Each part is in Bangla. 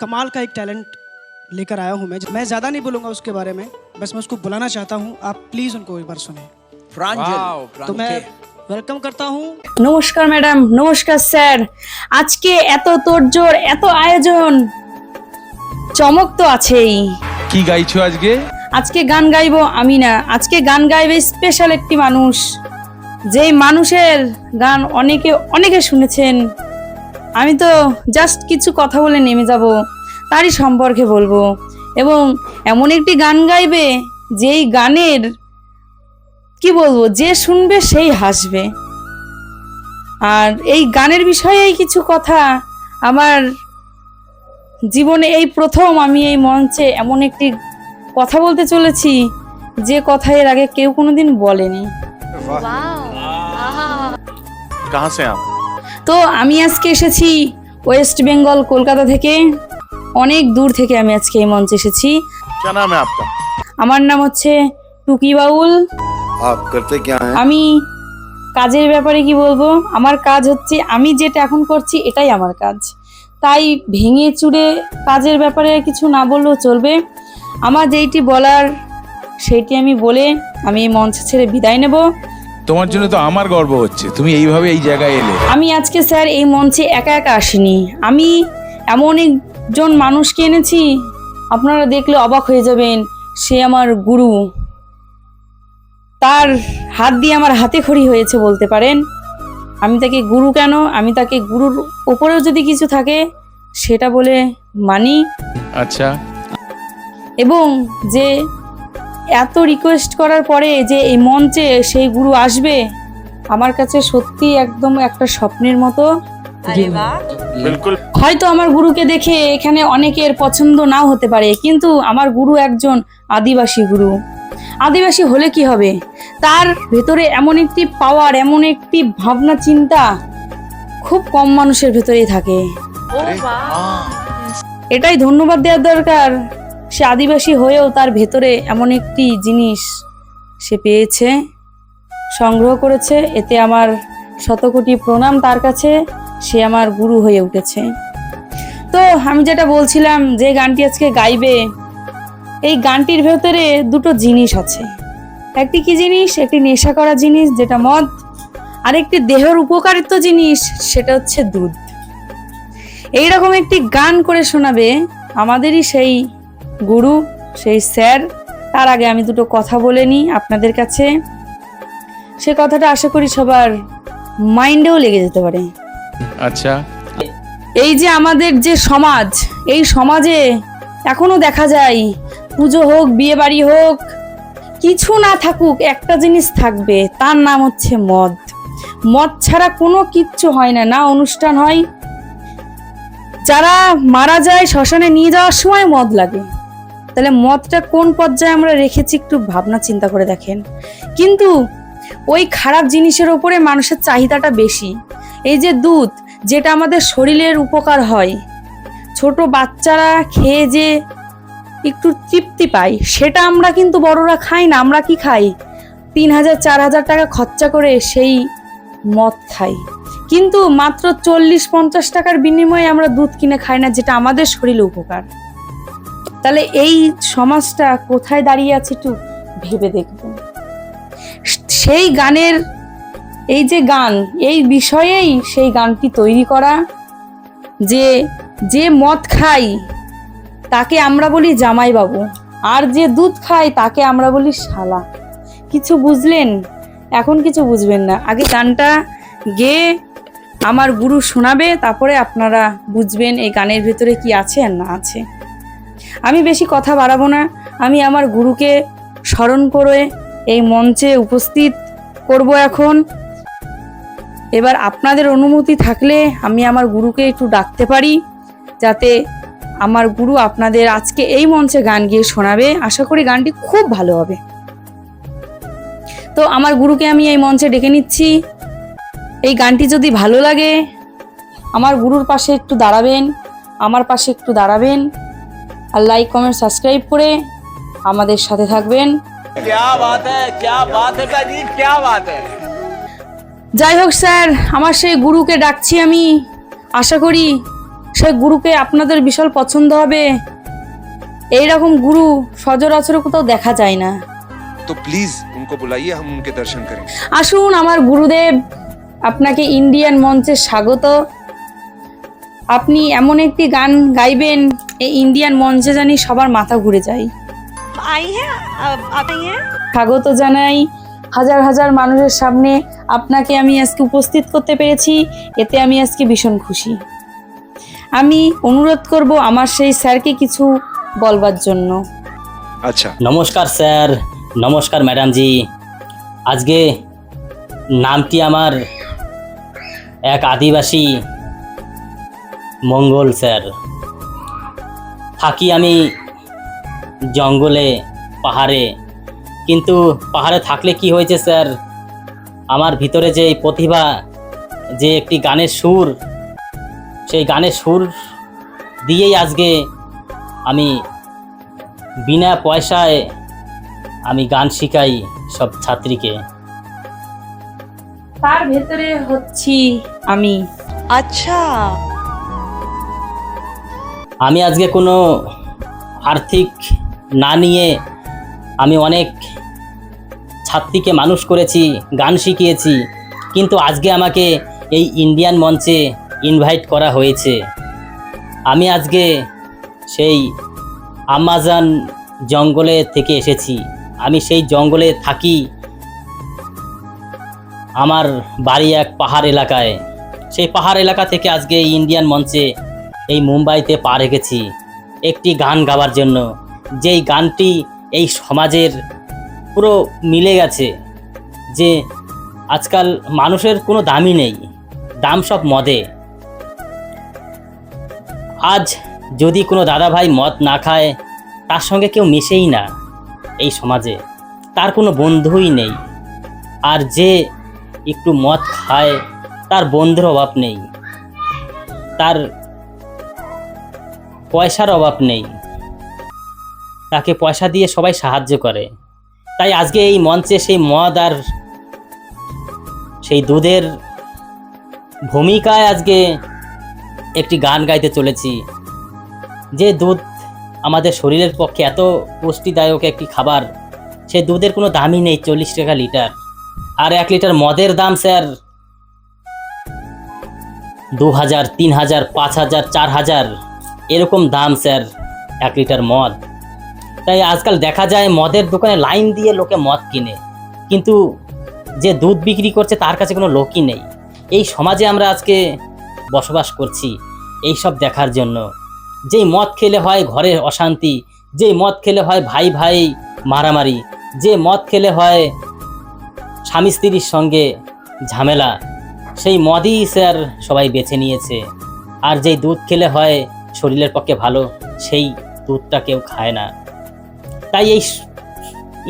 कमाल का एक टैलेंट लेकर आया हूँ मैं मैं ज़्यादा नहीं बोलूँगा उसके बारे में बस मैं उसको बुलाना चाहता हूँ आप प्लीज़ उनको एक बार सुने प्रांजल तो मैं वेलकम करता हूँ নমস্কার ম্যাডাম নমস্কার স্যার আজকে এত তোড়জোড় এত আয়োজন চমক তো আছেই কি গাইছো আজকে আজকে গান গাইবো আমি না আজকে গান গাইবে স্পেশাল একটি মানুষ যেই মানুষের গান অনেকে অনেকে শুনেছেন আমি তো জাস্ট কিছু কথা বলে নেমে যাব তারই সম্পর্কে বলব। এবং এমন একটি গান গাইবে যেই গানের কি বলব যে শুনবে সেই হাসবে। আর এই গানের বিষয়েই কিছু কথা আমার জীবনে এই প্রথম আমি এই মঞ্চে এমন একটি কথা বলতে চলেছি যে কথা এর আগে কেউ কোনোদিন বলেনি। কাহা সে আপ তো আমি আজকে এসেছি ওয়েস্ট বেঙ্গল কলকাতা থেকে। অনেক দূর থেকে আমি আজকে এই মঞ্চে এসেছি। আমার নাম হচ্ছে টুকি বাউল। আমি কাজের ব্যাপারে কি বলব? আমার কাজ হচ্ছে আমি যেটা এখন করছি এটাই আমার কাজ। তাই ভেঙে চুড়ে কাজের ব্যাপারে কিছু না বললেও চলবে। আমার যেইটি বলার সেইটি আমি বলে আমি মঞ্চ ছেড়ে বিদায় নেব। তোমার জন্য তো আমার গর্ব হচ্ছে। তুমি এইভাবে এই জায়গায় এলে। আমি আজকে স্যার এই মঞ্চে একা একা আসিনি। আমি এমন একজন মানুষকে এনেছি আপনারা দেখলে অবাক হয়ে যাবেন সে আমার গুরু। তার হাত দিয়ে আমার হাতে খড়ি হয়েছে বলতে পারেন। আমি তাকে গুরু কেন? আমি তাকে গুরুর ওপরেও যদি কিছু থাকে সেটা বলে মানি। আচ্ছা। এবং যে এত রিকোয়েস্ট করার পরে যে এই মঞ্চে সেই গুরু আসবে আমার কাছে সত্যি একদম একটা স্বপ্নের মতো। হয়তো আমার গুরুকে দেখে এখানে অনেকের পছন্দ নাও হতে পারে কিন্তু আমার গুরু একজন আদিবাসী গুরু। আদিবাসী হলে কি হবে? তার ভেতরে এমন একটি পাওয়ার এমন একটি ভাবনা চিন্তা খুব কম মানুষের ভেতরেই থাকে। এটাই ধন্যবাদ দেওয়ার দরকার। সে আদিবাসী হয়েও তার ভেতরে এমন একটি জিনিস সে পেয়েছে, সংগ্রহ করেছে। এতে আমার শতকোটি প্রণাম তার কাছে, সে আমার গুরু হয়ে উঠেছে। তো আমি যেটা বলছিলাম যে গানটি আজকে গাইবে, এই গানটির ভেতরে দুটো জিনিস আছে। একটি কি জিনিস? একটি নেশা করা জিনিস, যেটা মদ। আর একটি দেহের উপকারিত জিনিস, সেটা হচ্ছে দুধ। এইরকম একটি গান করে শোনাবে আমাদেরই সেই গুরু সেই স্যার তার আগে আমি দুটো কথা বলে নিই আপনাদের কাছে। সে কথাটা আশা করি সবার মাইন্ডেও লেগে যেতে পারে। আচ্ছা। এই যে আমাদের যে সমাজ এই সমাজে এখনও দেখা যায় পুজো হোক বিয়ে বাড়ি হোক কিছু না থাকুক একটা জিনিস থাকবে তার নাম হচ্ছে মদ। মদ ছাড়া কোনো কিচ্ছু হয় না না অনুষ্ঠান হয়। যারা মারা যায় শ্মশানে নিয়ে যাওয়ার সময় মদ লাগে। তাহলে মদটা কোন পর্যায়ে আমরা রেখেছি একটু ভাবনা চিন্তা করে দেখেন। কিন্তু ওই খারাপ জিনিসের ওপরে মানুষের চাহিদাটা বেশি। এই যে দুধ, যেটা আমাদের শরীরের উপকার হয়, ছোট বাচ্চারা খেয়ে যে একটু তৃপ্তি পায়, সেটা আমরা কিন্তু বড়রা খাই না, আমরা কি খাই? তিন হাজার, চার হাজার টাকা খরচা করে সেই মদ খাই। কিন্তু মাত্র চল্লিশ, পঞ্চাশ টাকার বিনিময়ে আমরা দুধ কিনে খাই না, যেটা আমাদের শরীরে উপকার। তাহলে এই সমাজটা কোথায় দাঁড়িয়ে আছে একটু ভেবে দেখব। সেই গানের, এই যে গান, এই বিষয়েই সেই গানটি তৈরি করা, যে যে মদ খাই, তাকে আমরা বলি জামাই বাবু আর যে দুধ খাই, তাকে আমরা বলি শালা। কিছু বুঝলেন? এখন কিছু বুঝবেন না। আগে গানটা গেয়ে আমার গুরু শোনাবে, তারপরে আপনারা বুঝবেন এই গানের ভেতরে কি আছে আর না আছে। আমি বেশি কথা বাড়াবো না। আমি আমার গুরুকে স্মরণ করে এই মঞ্চে উপস্থিত করব এখন। এবার আপনাদের অনুমতি থাকলে আমি আমার গুরুকে একটু ডাকতে পারি, যাতে আমার গুরু আপনাদের আজকে এই মঞ্চে গান গিয়ে শোনাবে। আশা করি গানটি খুব ভালো হবে। তো আমার গুরুকে আমি এই মঞ্চে ডেকে নিচ্ছি। এই গানটি যদি ভালো লাগে, আমার গুরুর পাশে একটু দাঁড়াবেন, আমার পাশে একটু দাঁড়াবেন। আর লাইক কমেন্ট সাবস্ক্রাইব করে আমাদের সাথে থাকবেন। যাই হোক স্যার আমার সেই গুরুকে ডাকছি আমি। আশা করি সেই গুরুকে আপনাদের বিশাল পছন্দ হবে। এই রকম গুরু সচরাচর কোথাও দেখা যায় না। তো প্লিজ उनको बुलाइए हम उनके दर्शन করেন। আসুন আমার গুরুদেব আপনাকে ইন্ডিয়ান মঞ্চে স্বাগত। আপনি এমন একটি গান গাইবেন এই ইন্ডিয়ান মঞ্চে জানি সবার মাথা ঘুরে যায়। স্বাগত জানাই। হাজার হাজার মানুষের সামনে আপনাকে আমি আজকে উপস্থিত করতে পেরেছি এতে আমি আজকে ভীষণ খুশি। আমি অনুরোধ করব আমার সেই স্যারকে কিছু বলবার জন্য। আচ্ছা। নমস্কার স্যার নমস্কার ম্যাডামজি আজকে নামটি আমার এক আদিবাসী মঙ্গল স্যার। থাকি আমি জঙ্গলে পাহাড়ে। কিন্তু পাহাড়ে থাকলে কি হয়েছে স্যার? আমার ভিতরে যে এই প্রতিভা যে একটি গানের সুর সেই গানের সুর দিয়েই আজকে আমি বিনা পয়সায় আমি গান শিখাই সব ছাত্রীকে। তার ভেতরে হচ্ছি আমি। আচ্ছা আমি আজকে কোনো আর্থিক না নিয়ে আমি অনেক ছাত্রীকে মানুষ করেছি, গান শিখিয়েছি, কিন্তু আজকে আমাকে এই ইন্ডিয়ান মঞ্চে ইনভাইট করা হয়েছে। আমি আজকে সেই আমাজন জঙ্গলে থেকে এসেছি। আমি সেই জঙ্গলে থাকি আমার বাড়ি এক পাহাড় এলাকায়। সেই পাহাড় এলাকা থেকে আজকে এই ইন্ডিয়ান মঞ্চে এই মুম্বাইতে পা রেখেছি একটি গান গাওয়ার জন্য। যেই গানটি এই সমাজের পুরো মিলে গেছে যে আজকাল মানুষের কোনো দামই নেই, দাম সব মদে। আজ যদি কোনো দাদা ভাই মদ না খায়, তার সঙ্গে কেউ মিশেই না এই সমাজে, তার কোনো বন্ধুই নেই। আর যে একটু মদ খায়, তার বন্ধুর অভাব নেই। তার পয়সার অভাব নেই। তাকে পয়সা দিয়ে সবাই সাহায্য করে। তাই আজকে এই মঞ্চে সেই মদ আর সেই দুধের ভূমিকায় আজকে একটি গান গাইতে চলেছি। যে দুধ আমাদের শরীরের পক্ষে এত পুষ্টিদায়ক একটি খাবার, সে দুধের কোনো দামই নেই চল্লিশ টাকা লিটার। আর এক লিটার মদের দাম স্যার দু হাজার তিন হাজার পাঁচ হাজার চার হাজার এরকম দাম, স্যার, এক লিটার মদ। তাই আজকাল দেখা যায় মদের দোকানে লাইন দিয়ে লোকে মদ কিনে। কিন্তু যে দুধ বিক্রি করছে তার কাছে কোনো লোকই নেই। এই সমাজে আমরা আজকে বসবাস করছি এই সব দেখার জন্য। যেই মদ খেলে হয় ঘরে অশান্তি, যেই মদ খেলে হয় ভাই ভাই মারামারি, যে মদ খেলে হয় স্বামী স্ত্রীর সঙ্গে ঝামেলা, সেই মদই, স্যার, সবাই বেছে নিয়েছে। আর যেই দুধ খেলে হয় শরীরের পক্ষে ভালো, সেই দুধটা কেউ খায় না। তাই এই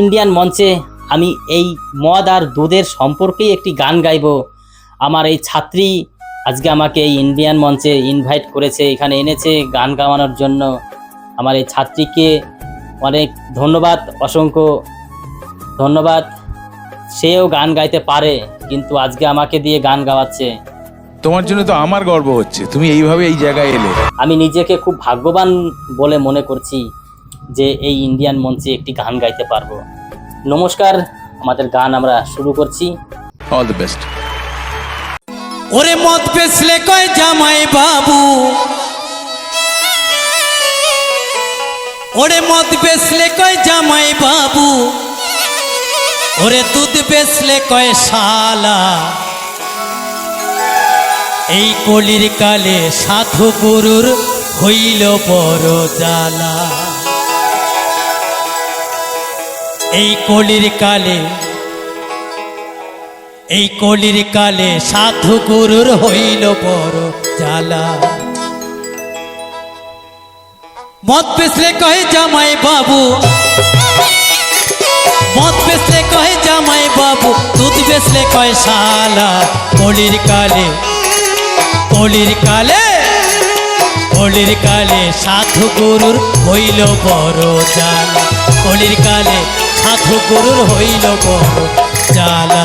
ইন্ডিয়ান মঞ্চে আমি এই মদ আর দুধের সম্পর্কেই একটি গান গাইবো। আমার এই ছাত্রী আজকে আমাকে এই ইন্ডিয়ান মঞ্চে ইনভাইট করেছে, এখানে এনেছে গান গাওয়ানোর জন্য। আমার এই ছাত্রীকে অনেক ধন্যবাদ, অসংখ্য ধন্যবাদ। সেও গান গাইতে পারে, কিন্তু আজকে আমাকে দিয়ে গান গাওয়াচ্ছে। তোমার জন্য তো আমার গর্ব হচ্ছে। তুমি এইভাবে এই জায়গায় এলে। আমি নিজেকে খুব ভাগ্যবান বলে মনে করছি যে এই ইন্ডিয়ান মঞ্চে একটি গান গাইতে পারব। নমস্কার আমাদের গান আমরা শুরু করছি। অল দ্য বেস্ট ওরে মদ বেচলে কয় জামাই বাবু? ওরে মদ বেচলে কয় জামাই বাবু? ওরে দুধ বেচলে কয় শালা? এই কলির কালে সাধু গুরুর হইল বড় জ্বালা। এই কলির কালে, এই কলির কালে সাধু গুরুর হইল বড় জ্বালা। মদ বেসলে কহে জামাই বাবু মদ বেসলে কহে জামাই বাবু, দুধ বেসলে কয় শালা। কলির কালে কলির কালে কলির কালে সাধু গুরুর হইল বড় জ্বালা কলির কালে সাধু গুরুর হইল বড় জ্বালা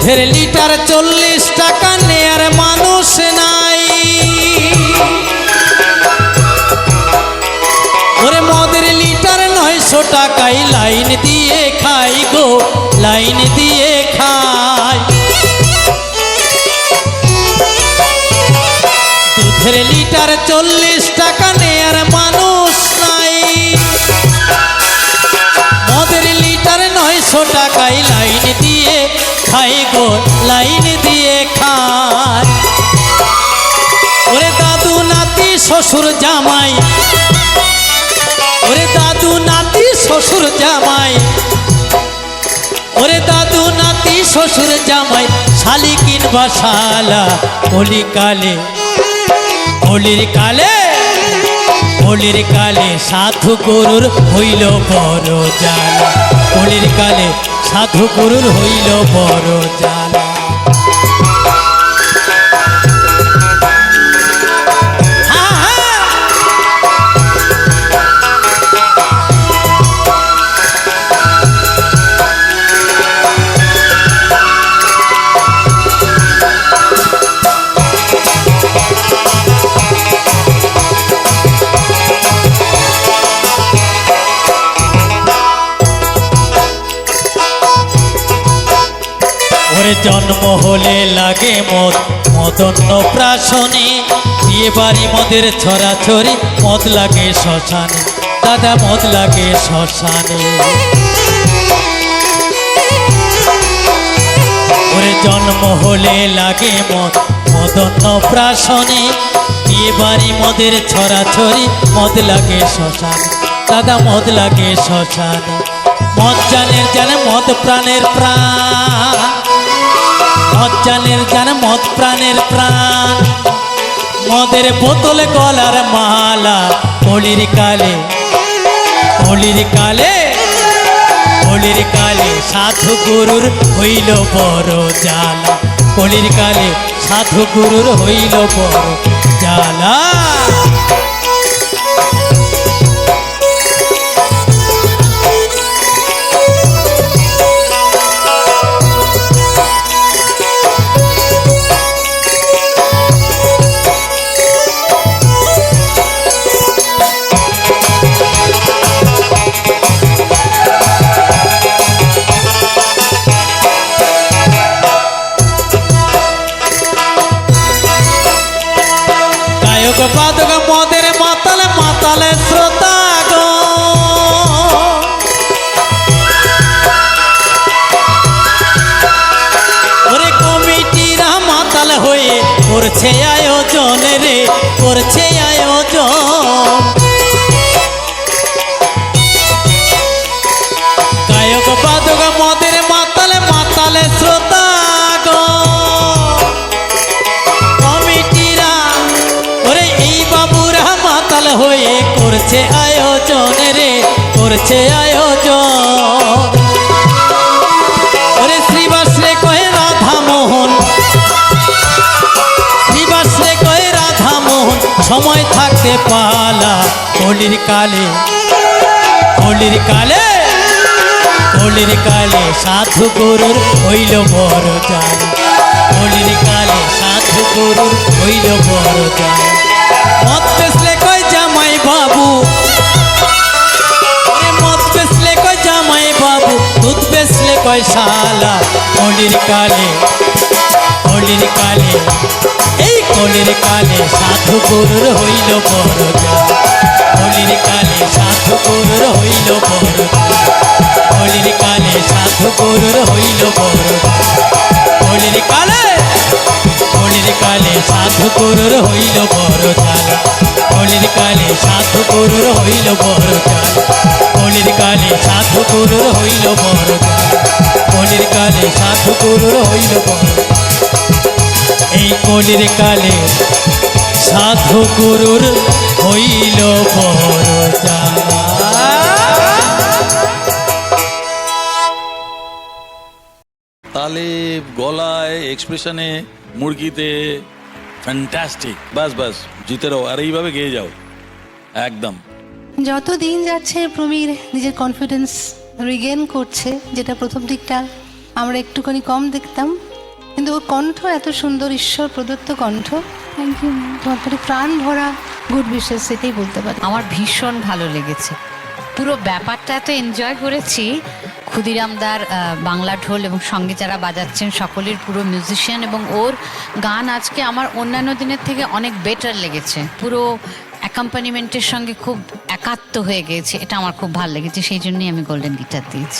দুধের লিটার চল্লিশ টাকা নেয়ার মানুষ নাই। ওরে মদের লিটার নয়শো টাকায় লাইন দিয়ে খাই গো, লাইন দিয়ে খাই। দুধের লিটার চল্লিশ টাকা নেয়ার মানুষ নাই। মদের লিটার নয়শো টাকায় লাইন দিয়ে খাই গো, লাইন দিয়ে খাই। ওরে দাদু, নাতি, শ্বশুর, জামাই। ওরে দাদু, নাতি, শ্বশুর, জামাই। ওরে দাদু, নাতি, শ্বশুর, জামাই, শালি কিনবা শালা হোলি কালে। হোলির কালে হোলির কালে সাধু গরুর হইল বড় জ্বালা। হোলির কালে সাধু গুরুর হইল বড় জ্বালা। ওরে জন্ম হলে লাগে মদ। মদন্য প্রাশনে বিয়ে বাড়ি মদের ছড়াছড়ি, মদ লাগে শ্মশানে। দাদা, মদ লাগে শ্মশানে। ওরে জন্ম হলে লাগে মদ। মদন্য প্রাশনে বিয়ে বাড়ি মদের ছড়াছড়ি, মদ লাগে শ্মশানে। দাদা, মদ লাগে শ্মশানে। মদ জানের জানে, মদ প্রাণের প্রাণ। জানের জান, মদ প্রাণের প্রাণ। মদের বোতলে, গলার মালা, হোলির কালে হোলির কালে হোলির কালে সাধু গুরুর হইল বড় জালা হোলির কালে সাধু গুরুর হইল বড় জ্বালা। করছে আয়োজন রে, করছে আয়োজন। গায়ক বাদক মদের মাতালে মাতালে শ্রোতা কমিটিরা, ওরে এই বাবুরা মাতাল হয়ে করছে আয়োজন রে, করছে আয়োজন। সময় থাকতে পালা হোলির কালে। হোলির কালে হোলির কালে সাধু গরুর হইল বড় জাল হোলির কালে সাধু গরুর হইল বড় বেসলে কয় জামাই কয় শালা। হোলির কালে হোলির কালে, এই হোলির কালে সাধু গরুর হইল বড় হোলির কালে সাধু গরুর হইল বড় হোলির কালে সাধু গরুর হইল বড় হোলির কালে হোলির কালে সাধু গরুর হইল বড় জ্বালা হোলির কালে সাধু গরুর হইল বড় জ্বালা হোলির কালে সাধু গরুর হইল বড় হোলির কালে সাধু গরুর হইল এই কলির কালে সাধু গুরুর হইল তালে গলায় এক্সপ্রেশনে মুরগিতে ফ্যান্টাস্টিক। বাস বাস জিতে রো আর এইভাবে গেয়ে যাও। একদম। যত দিন যাচ্ছে প্রবীর নিজের কনফিডেন্স রিগেন করছে যেটা প্রথম দিকটা। আমরা একটুখানি কম দেখতাম কিন্তু ওর কণ্ঠ এত সুন্দর ঈশ্বর প্রদত্ত কণ্ঠ। থ্যাংক ইউ তোমার প্রতি প্রাণ ভরা গুড বিশেষ সেটাই বলতে পারি। আমার ভীষণ ভালো লেগেছে। পুরো ব্যাপারটা এত এনজয় করেছি। ক্ষুদিরামদার বাংলা ঢোল এবং সঙ্গে যারা বাজাচ্ছেন সকলের পুরো মিউজিশিয়ান এবং ওর গান আজকে আমার অন্যান্য দিনের থেকে অনেক বেটার লেগেছে। পুরো অ্যাকম্পানিমেন্টের সঙ্গে খুব একাত্ম হয়ে গিয়েছে। এটা আমার খুব ভালো লেগেছে। সেই জন্যই আমি গোল্ডেন গিটার দিয়েছি।